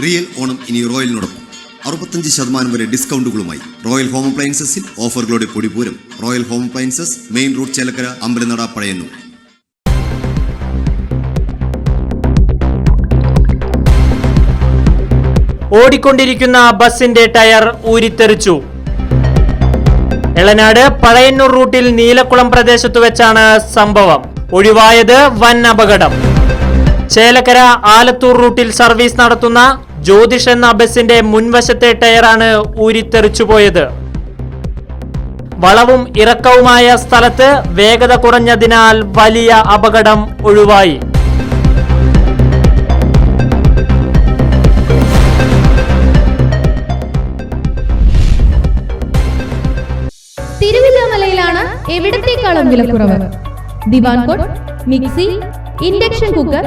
Real Onam ഇനി റോയലിനോടൊപ്പം. അറുപത്തഞ്ച് ശതമാനം വരെ ഡിസ്കൗണ്ടുകളുമായി റോയൽ ഹോം അപ്ലയൻസസിൽ ഓഫറുകളുടെ പൊടിപൂരം royal home appliances main road Chelakkara Ambalanada Pazhayannur. ഓടിക്കൊണ്ടിരിക്കുന്ന ബസിന്റെ ടയർ ഊരിത്തെറിച്ചു. എളനാട് പഴയന്നൂർ റൂട്ടിൽ നീലക്കുളം പ്രദേശത്തു വെച്ചാണ് സംഭവം. ഒഴിവായത് വൻ അപകടം. ചേലക്കര ആലത്തൂർ റൂട്ടിൽ സർവീസ് നടത്തുന്ന ജ്യോതിഷ് എന്ന ബസിന്റെ മുൻവശത്തെ ടയറാണ് ഊരിത്തെറിച്ചുപോയത് വളവും ഇറക്കവുമായ സ്ഥലത്ത് വേഗത കുറഞ്ഞതിനാൽ വലിയ അപകടം ഒഴിവായി. തിരുവില്ലാമലയിലാണ് എവിടത്തേക്കാളും വിലക്കുറവ് divan cot mixie induction cooker